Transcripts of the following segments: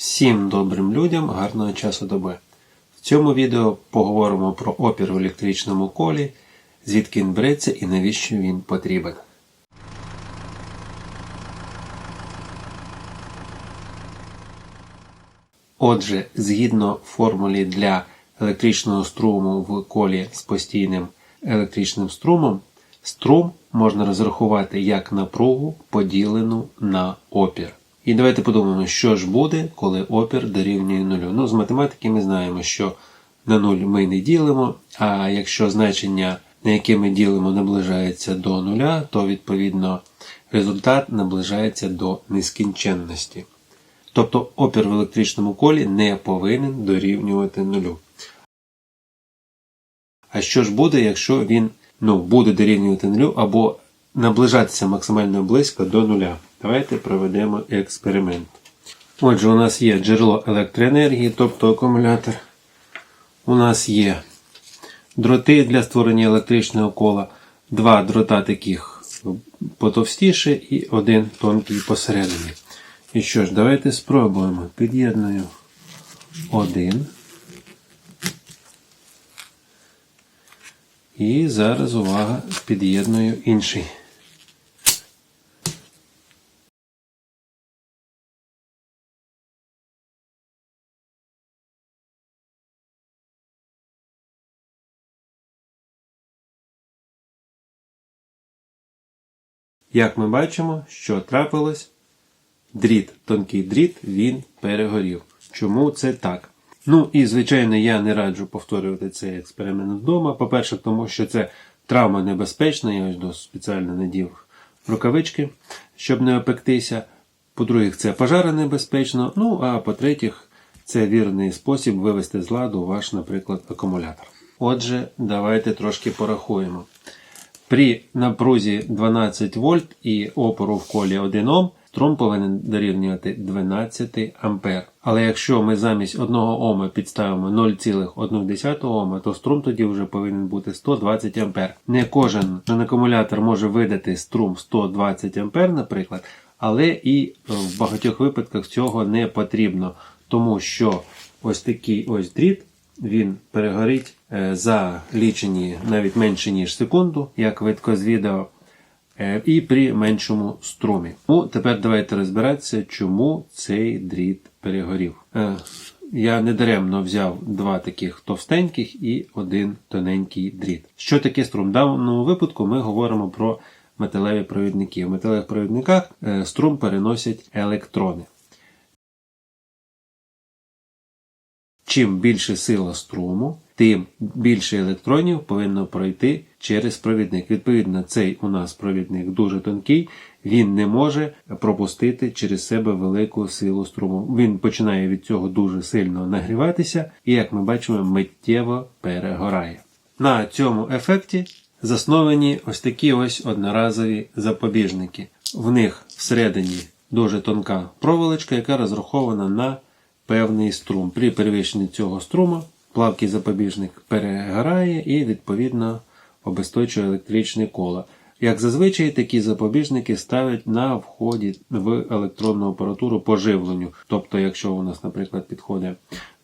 Всім добрим людям гарного часу доби. В цьому відео поговоримо про опір в електричному колі, звідки він береться і навіщо він потрібен. Отже, згідно формулі для електричного струму в колі з постійним електричним струмом, струм можна розрахувати як напругу поділену на опір. І давайте подумаємо, що ж буде, коли опір дорівнює нулю. Ну, з математики ми знаємо, що на нуль ми не ділимо, а якщо значення, на яке ми ділимо, наближається до нуля, то відповідно результат наближається до нескінченності. Тобто опір в електричному колі не повинен дорівнювати нулю. А що ж буде, якщо він ну, буде дорівнювати нулю або наближатися максимально близько до нуля? Давайте проведемо експеримент. Отже, у нас є джерело електроенергії, тобто акумулятор. У нас є дроти для створення електричного кола, два дрота таких потовстіше і один тонкий посередині. І що ж, давайте спробуємо. Під'єдную один. І зараз увага, під'єдную інший. Як ми бачимо, що трапилось? Дріт, тонкий дріт, він перегорів. Чому це так? Ну і, звичайно, я не раджу повторювати цей експеримент вдома. По-перше, тому що це травма небезпечна, я ось спеціально надів рукавички, щоб не опектися. По-друге, це пожара небезпечно. Ну, а по-третє, це вірний спосіб вивести з ладу ваш, наприклад, акумулятор. Отже, давайте трошки порахуємо. При напрузі 12 вольт і опору в колі 1 Ом струм повинен дорівнювати 12 ампер. Але якщо ми замість 1 Ома підставимо 0,1 Ома, то струм тоді вже повинен бути 120 ампер. Не кожен акумулятор може видати струм 120 ампер, наприклад, але і в багатьох випадках цього не потрібно, тому що ось такий ось дріт він перегорить е, за лічені навіть менше ніж секунду, як видко з відео, е, і при меншому струмі. Ну, тепер давайте розбиратися, чому цей дріт перегорів. Е, Я недаремно взяв два таких товстеньких і один тоненький дріт. Що таке струм? В даному випадку ми говоримо про металеві провідники. В металевих провідниках струм переносять електрони. Чим більше сила струму, тим більше електронів повинно пройти через провідник. Відповідно, цей у нас провідник дуже тонкий, він не може пропустити через себе велику силу струму. Він починає від цього дуже сильно нагріватися і, як ми бачимо, миттєво перегорає. На цьому ефекті засновані ось такі ось одноразові запобіжники. В них всередині дуже тонка проволочка, яка розрахована на певний струм. При перевищенні цього струму плавкий запобіжник перегорає і, відповідно, обесточує електричне коло. Як зазвичай, такі запобіжники ставлять на вході в електронну апаратуру по живленню. Тобто, якщо у нас, наприклад, підходить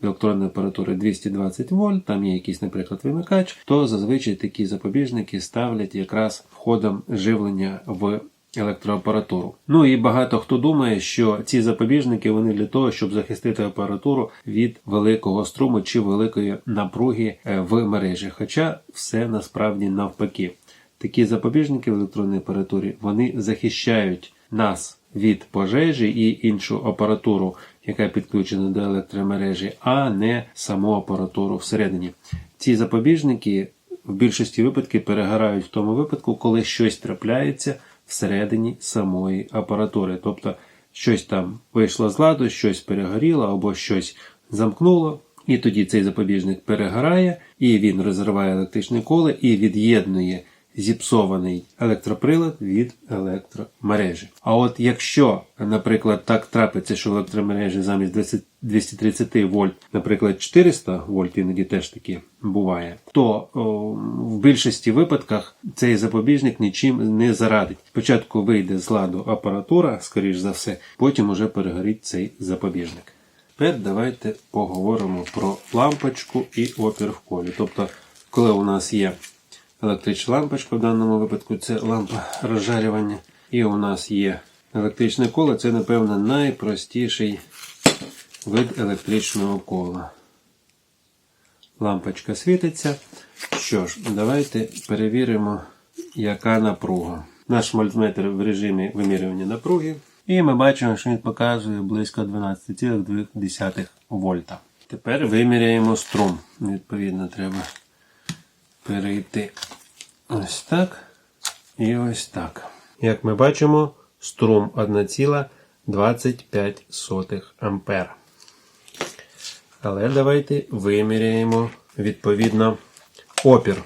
до електронної апаратури 220 вольт, там є якийсь, наприклад, вимикач, то зазвичай такі запобіжники ставлять якраз входом живлення в електроапаратуру. Ну і багато хто думає, що ці запобіжники вони для того, щоб захистити апаратуру від великого струму чи великої напруги е, в мережі. Хоча все насправді навпаки. Такі запобіжники в електронній апаратурі вони захищають нас від пожежі і іншу апаратуру, яка підключена до електромережі, а не саму апаратуру всередині. Ці запобіжники в більшості випадків перегорають в тому випадку, коли щось трапляється всередині самої апаратури. Тобто щось там вийшло з ладу, щось перегоріло або щось замкнуло. І тоді цей запобіжник перегорає, і він розриває електричне коле і від'єднує зіпсований електроприлад від електромережі. А от якщо, наприклад, так трапиться, що в електромережі замість 230 вольт, наприклад, 400 вольт, іноді теж таки буває, то о, в більшості випадках цей запобіжник нічим не зарадить. Спочатку вийде з ладу апаратура, скоріш за все, потім уже перегорить цей запобіжник. Тепер давайте поговоримо про лампочку і опір в колі. Тобто, коли у нас є електрична лампочка, в даному випадку це лампа розжарювання, і у нас є електричне коло, це, напевно, найпростіший вид електричного кола. Лампочка світиться. Що ж, давайте перевіримо, яка напруга. Наш мультиметр в режимі вимірювання напруги. І ми бачимо, що він показує близько 12,2 вольта. Тепер виміряємо струм. Відповідно, треба перейти ось так і ось так. Як ми бачимо, струм 1,25 ампер. Але давайте виміряємо відповідно опір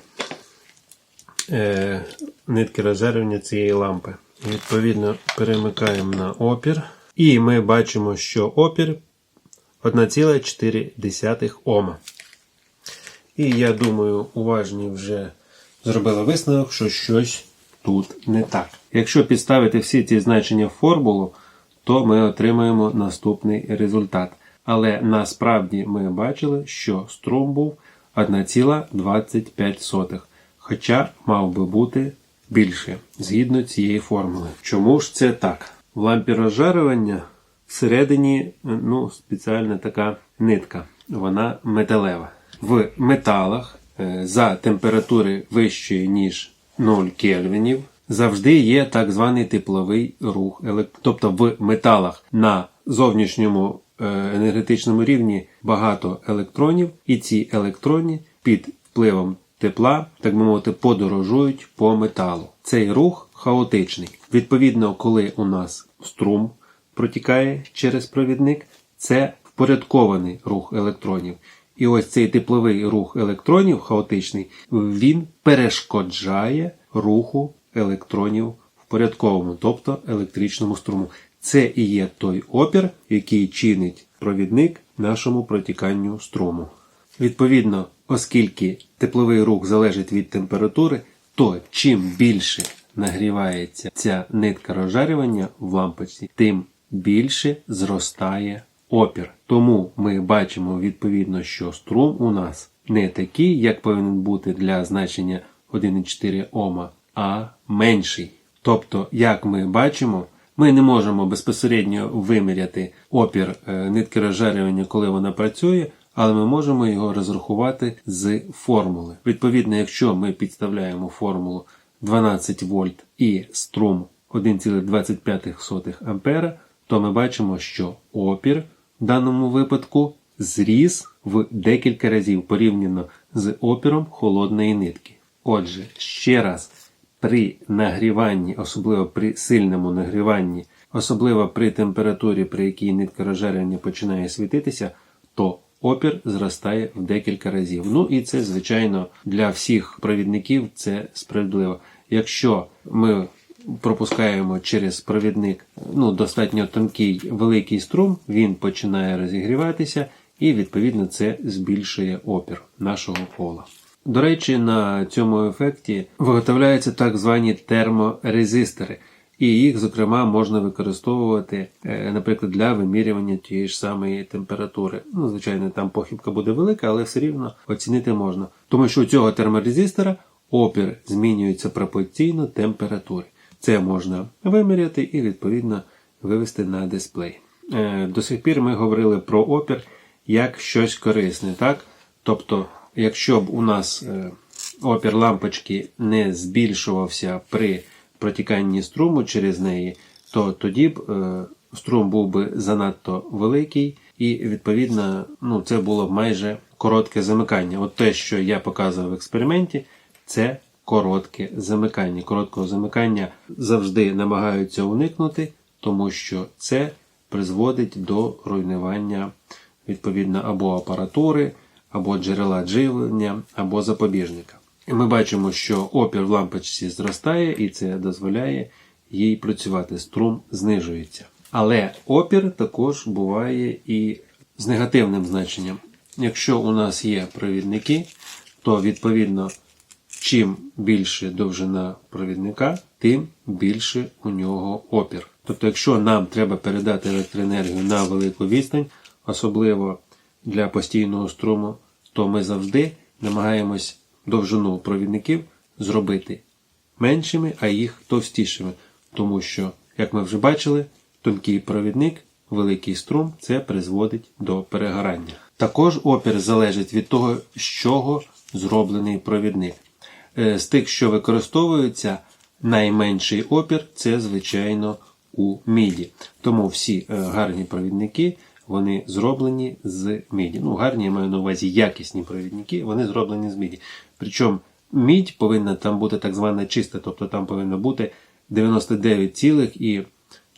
е, нитки розжарювання цієї лампи. Відповідно, перемикаємо на опір. І ми бачимо, що опір 1,4 Ома. І я думаю, уважні вже зробили висновок, що щось тут не так. Якщо підставити всі ці значення в формулу, то ми отримаємо наступний результат. Але насправді ми бачили, що струм був 1,25. Хоча мав би бути більше згідно цієї формули. Чому ж це так? В лампі розжарювання всередині ну, спеціальна така нитка, вона металева. В металах е, за температури вищої, ніж 0 кельвінів, завжди є так званий тепловий рух. Тобто в металах на зовнішньому е, енергетичному рівні багато електронів, і ці електрони під впливом тепла, так би мовити, подорожують по металу. Цей рух хаотичний. Відповідно, коли у нас струм протікає через провідник, це впорядкований рух електронів. І ось цей тепловий рух електронів хаотичний, він перешкоджає руху електронів впорядковому, тобто електричному струму. Це і є той опір, який чинить провідник нашому протіканню струму. Відповідно, оскільки тепловий рух залежить від температури, то чим більше нагрівається ця нитка розжарювання в лампочці, тим більше зростає опір. Тому ми бачимо відповідно, що струм у нас не такий, як повинен бути для значення 1,4 Ома, а менший. Тобто, як ми бачимо, ми не можемо безпосередньо виміряти опір е, нитки розжарювання, коли вона працює, але ми можемо його розрахувати з формули. Відповідно, якщо ми підставляємо формулу 12 вольт і струм 1,25 ампера, то ми бачимо, що опір в даному випадку зріс в декілька разів порівняно з опіром холодної нитки. Отже, ще раз, при нагріванні, особливо при сильному нагріванні, особливо при температурі, при якій нитка розжарювання починає світитися, то опір зростає в декілька разів. Ну і це, звичайно, для всіх провідників це справедливо. Якщо ми пропускаємо через провідник ну, достатньо тонкий великий струм, він починає розігріватися, і відповідно це збільшує опір нашого кола. До речі, на цьому ефекті виготовляються так звані терморезистори, і їх, зокрема, можна використовувати, е, наприклад, для вимірювання тієї ж самої температури. Ну, звичайно, там похибка буде велика, але все рівно оцінити можна. Тому що у цього терморезистора опір змінюється пропорційно температурі. Це можна виміряти і, відповідно, вивести на дисплей. Е, До сих пір ми говорили про опір як щось корисне, так? Тобто, якщо б у нас е, опір лампочки не збільшувався при протіканні струму через неї, то тоді б е, струм був би занадто великий, і відповідно ну, це було б майже коротке замикання. От те, що я показував в експерименті, це коротке замикання. Короткого замикання завжди намагаються уникнути, тому що це призводить до руйнування відповідно або апаратури, або джерела живлення, або запобіжника. Ми бачимо, що опір в лампочці зростає, і це дозволяє їй працювати. Струм знижується. Але опір також буває і з негативним значенням. Якщо у нас є провідники, то відповідно чим більше довжина провідника, тим більше у нього опір. Тобто, якщо нам треба передати електроенергію на велику відстань, особливо для постійного струму, то ми завжди намагаємось довжину провідників зробити меншими, а їх товстішими. Тому що, як ми вже бачили, тонкий провідник, великий струм це призводить до перегорання. Також опір залежить від того, з чого зроблений провідник. Е, З тих, що використовуються, найменший опір це, звичайно, у міді. Тому всі е, гарні провідники вони зроблені з міді. Ну, гарні я маю на увазі якісні провідники, вони зроблені з міді. Причому мідь повинна там бути так звана чиста, тобто там повинно бути 99 цілих і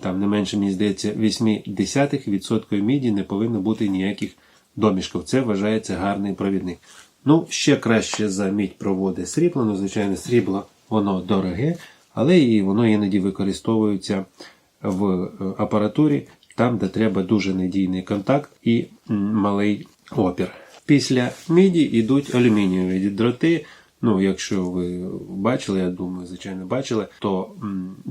там не менше, мені здається, 0,8% міді не повинно бути ніяких домішків. Це вважається гарний провідник. Ну, ще краще за мідь проводить срібло. Ну, звичайно, срібло воно дороге, але і воно іноді використовується в е, апаратурі, там, де треба дуже надійний контакт і малий опір. Після міді йдуть алюмінієві дроти. Ну, якщо ви бачили, я думаю, звичайно, бачили, то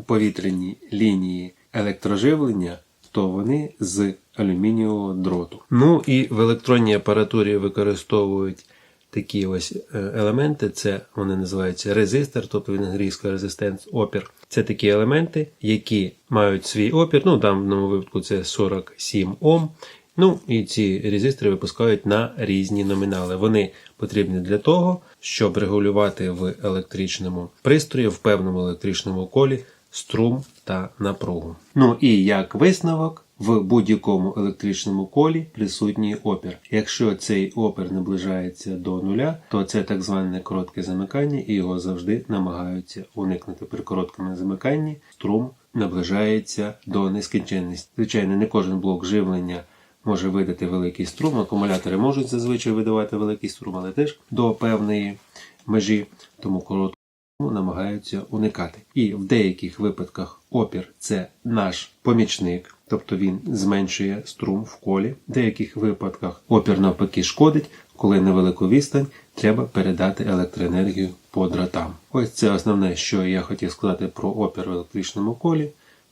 повітряні лінії електроживлення, то вони з алюмінієвого дроту. Ну і в електронній апаратурі використовують такі ось е, елементи. Це вони називаються резистор, тобто від англійського резистенс опір. Це такі елементи, які мають свій опір. Ну, в даному випадку це 47 Ом. Ну і ці резистори випускають на різні номінали. Вони потрібні для того, щоб регулювати в електричному пристрої, в певному електричному колі струм та напругу. Ну і як висновок, в будь-якому електричному колі присутній опір. Якщо цей опір наближається до нуля, то це так зване коротке замикання, і його завжди намагаються уникнути. При короткому замиканні струм наближається до нескінченності. Звичайно, не кожен блок живлення може видати великий струм. Акумулятори можуть зазвичай видавати великий струм, але теж до певної межі, тому коротко намагаються уникати. І в деяких випадках опір це наш помічник, тобто він зменшує струм в колі. В деяких випадках опір навпаки шкодить, коли на велику відстань треба передати електроенергію по дротам. Ось це основне, що я хотів сказати про опір в електричному колі.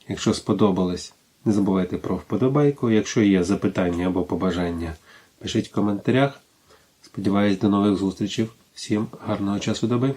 Якщо сподобалось, не забувайте про вподобайку. Якщо є запитання або побажання, пишіть в коментарях. Сподіваюсь, до нових зустрічей. Всім гарного часу доби!